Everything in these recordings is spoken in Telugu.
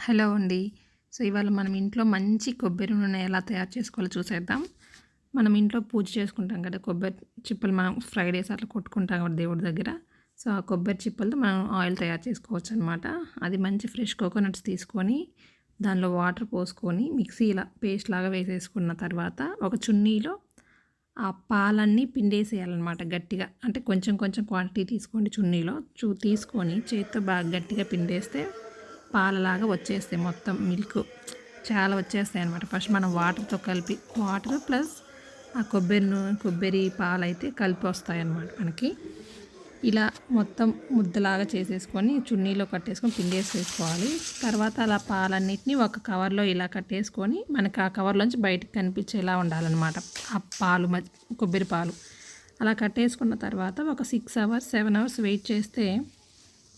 హలో అండి. సో ఇవాళ మనం ఇంట్లో మంచి కొబ్బరి నూనె ఎలా తయారు చేసుకోవాలో చూసేద్దాం. మనం ఇంట్లో పూజ చేసుకుంటాం కదా కొబ్బరి చిప్పలు మనం ఫ్రైడేస్ అట్లా కొట్టుకుంటాం కదా దేవుడి దగ్గర. సో ఆ కొబ్బరి చిప్పలతో మనం ఆయిల్ తయారు చేసుకోవచ్చు అనమాట అది మంచి ఫ్రెష్ కోకోనట్స్ తీసుకొని దానిలో వాటర్ పోసుకొని మిక్సీ ఇలా పేస్ట్ లాగా వేసేసుకున్న తర్వాత ఒక చున్నీలో ఆ పాలన్నీ పిండేసేయాలన్నమాట గట్టిగా. అంటే కొంచెం కొంచెం క్వాంటిటీ తీసుకోండి చున్నీలో. చూ తీసుకొని చేతితో బాగా గట్టిగా పిండేస్తే పాలలాగా వచ్చేస్తాయి మొత్తం మిల్క్. చాలా వచ్చేస్తాయి అనమాట ఫస్ట్ మనం వాటర్తో కలిపి వాటర్ ప్లస్ ఆ కొబ్బరి నూనె కొబ్బరి పాలు అయితే కలిపి వస్తాయి అన్నమాట మనకి. ఇలా మొత్తం ముద్దలాగా చేసేసుకొని చున్నీలో కట్టేసుకొని పిండేసేసుకోవాలి. తర్వాత అలా పాలన్నిటిని ఒక కవర్లో ఇలా కట్టేసుకొని మనకి ఆ కవర్లోంచి బయటకు కనిపించేలా ఉండాలన్నమాట. ఆ పాలు కొబ్బరి పాలు. అలా కట్టేసుకున్న తర్వాత ఒక six hours seven hours wait చేస్తే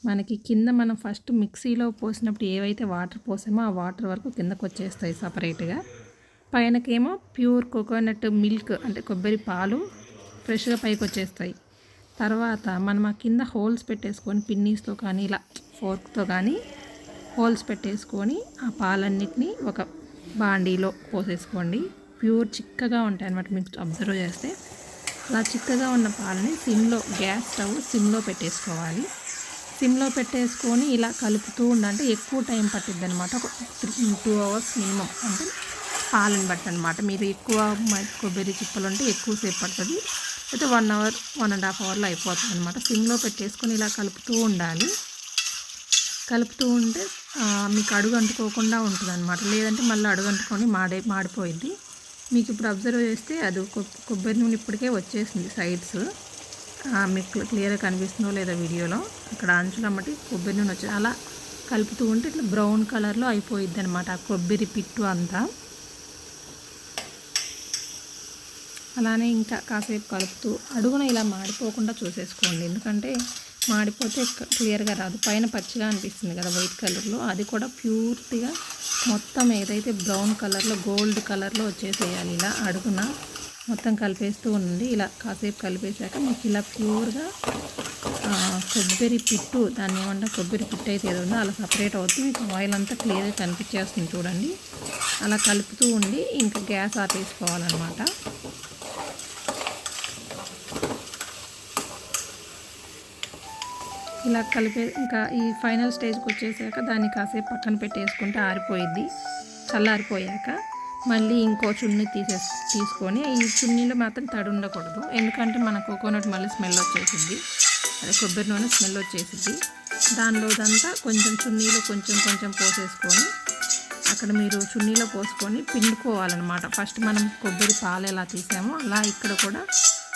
మనకి కింద మనం ఫస్ట్ మిక్సీలో పోసినప్పుడు ఏవైతే వాటర్ పోసామో ఆ వాటర్ వరకు కిందకు వచ్చేస్తాయి సపరేట్గా. పైనకేమో ప్యూర్ కోకోనట్ మిల్క్ అంటే కొబ్బరి పాలు ఫ్రెష్గా పైకి వచ్చేస్తాయి. తర్వాత మనం ఆ కింద హోల్స్ పెట్టేసుకొని పిన్నీస్తో కానీ ఇలా ఫోర్క్తో కానీ హోల్స్ పెట్టేసుకొని ఆ పాలన్నిటిని ఒక బాండీలో పోసేసుకోండి. ప్యూర్ చిక్కగా ఉంటాయి అనమాట మీకు అబ్జర్వ్ చేస్తే. అలా చిక్కగా ఉన్న పాలని సిమ్లో గ్యాస్ స్టవ్ సిమ్లో పెట్టేసుకోవాలి. సిమ్లో పెట్టేసుకొని ఇలా కలుపుతూ ఉండంటే ఎక్కువ టైం పట్టిద్ది అనమాట ఒక టూ అవర్స్ మినిమం. అంటే పాలను బట్టి అనమాట మీరు ఎక్కువ కొబ్బరి చిప్పలు ఉంటే ఎక్కువసేపు పడుతుంది. అయితే one hour one and half అవర్లో అయిపోతుంది అనమాట సిమ్లో పెట్టేసుకొని ఇలా కలుపుతూ ఉండాలి. కలుపుతూ ఉంటే మీకు అడుగు అంటుకోకుండా ఉంటుంది అనమాట లేదంటే మళ్ళీ అడుగు అంటుకొని మాడే మాడిపోయింది మీకు ఇప్పుడు అబ్జర్వ్ చేస్తే అది కొబ్బరి నూనె ఇప్పటికే వచ్చేసింది సైడ్స్. మీకు క్లియర్గా కనిపిస్తుందో లేదా వీడియోలో. అక్కడ అంచులమ్మటి కొబ్బరి నూనె వచ్చి అలా కలుపుతూ ఉంటే ఇట్లా బ్రౌన్ కలర్లో అయిపోయిద్ది అనమాట ఆ కొబ్బరి పిట్టు అంతా. అలానే ఇంకా కాసేపు కలుపుతూ అడుగున ఇలా మాడిపోకుండా చూసేసుకోండి. ఎందుకంటే మాడిపోతే క్లియర్గా రాదు. పైన పచ్చిగా అనిపిస్తుంది కదా వైట్ కలర్లో. అది కూడా ప్యూర్తిగా మొత్తం ఏదైతే బ్రౌన్ కలర్లో గోల్డ్ కలర్లో వచ్చేసేయాలి ఇలా అడుగున. మొత్తం కలిపేస్తూ ఉండి ఇలా కాసేపు కలిపేశాక మీకు ఇలా ప్యూర్గా కొబ్బరి పిట్టు దాన్ని ఏమన్నా కొబ్బరి పిట్టు అయితే ఏదో ఉందో అలా సపరేట్ అవుతుంది. మీకు ఆయిల్ అంతా క్లియర్గా కనిపించేస్తుంది చూడండి. అలా కలుపుతూ ఉండి ఇంకా గ్యాస్ ఆపేసుకోవాలన్నమాట. ఇలా కలిపే ఇంకా ఈ ఫైనల్ స్టేజ్కి వచ్చేసాక దాన్ని కాసేపు పక్కన పెట్టేసుకుంటే ఆరిపోయిద్ది. చల్లారిపోయాక మళ్ళీ ఇంకో చున్నీ తీసే తీసుకొని ఈ చున్నీలో మాత్రం తడి ఉండకూడదు ఎందుకంటే మన కోకోనట్ మళ్ళీ స్మెల్ వచ్చేసింది అదే కొబ్బరి నూనె స్మెల్ వచ్చేసింది దానిలోదంతా కొంచెం చున్నీలో కొంచెం కొంచెం పోసేసుకొని అక్కడ మీరు చున్నీలో పోసుకొని పిండుకోవాలన్నమాట. ఫస్ట్ మనం కొబ్బరి పాలు ఎలా తీసామో అలా ఇక్కడ కూడా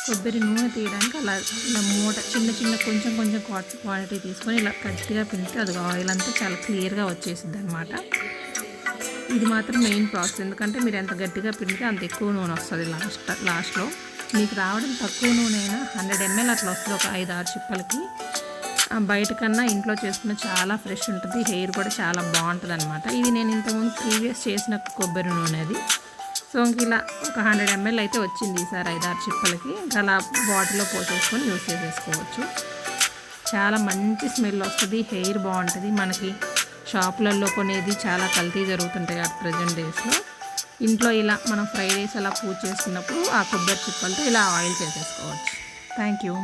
కొబ్బరి నూనె తీయడానికి అలా ఇలా మూట చిన్న చిన్న కొంచెం కొంచెం క్వాంటిటీ తీసుకొని ఇలా గట్టిగా పిండితే అది ఆయిల్ అంతా చాలా క్లియర్గా వచ్చేసింది అనమాట ఇది మాత్రం మెయిన్ ప్రాసెస్ ఎందుకంటే మీరు ఎంత గట్టిగా పిండితే అంత ఎక్కువ నూనె వస్తుంది లాస్ట్ లాస్ట్లో మీకు రావడం తక్కువ నూనె అయినా హండ్రెడ్ ఎంఎల్ అట్లా వస్తుంది ఒక ఐదు ఆరు చిప్పలకి. బయట కన్నా ఇంట్లో చేసుకున్న చాలా ఫ్రెష్ ఉంటుంది. హెయిర్ కూడా చాలా బాగుంటుంది అనమాట ఇది నేను ఇంతకుముందు ప్రీవియస్ చేసిన కొబ్బరి నూనె అది. సో ఇంక ఇలా ఒక హండ్రెడ్ ఎంఎల్ అయితే వచ్చింది ఈసారి ఐదారు చిప్పలకి. అలా బాటిల్లో పోసేసుకొని యూస్ చేసేసుకోవచ్చు. చాలా మంచి స్మెల్ వస్తుంది. హెయిర్ బాగుంటుంది. మనకి షాపులలో కొనేది చాలా కల్తీ జరుగుతుంటాయి అట్ ప్రజెంట్ డేస్లో ఇంట్లో ఇలా మనం ఫ్రైడ్ రైస్ అలా పూజ చేసుకున్నప్పుడు ఆ కొబ్బరి చిప్పలతో ఇలా ఆయిల్ చేసేసుకోవచ్చు. Thank you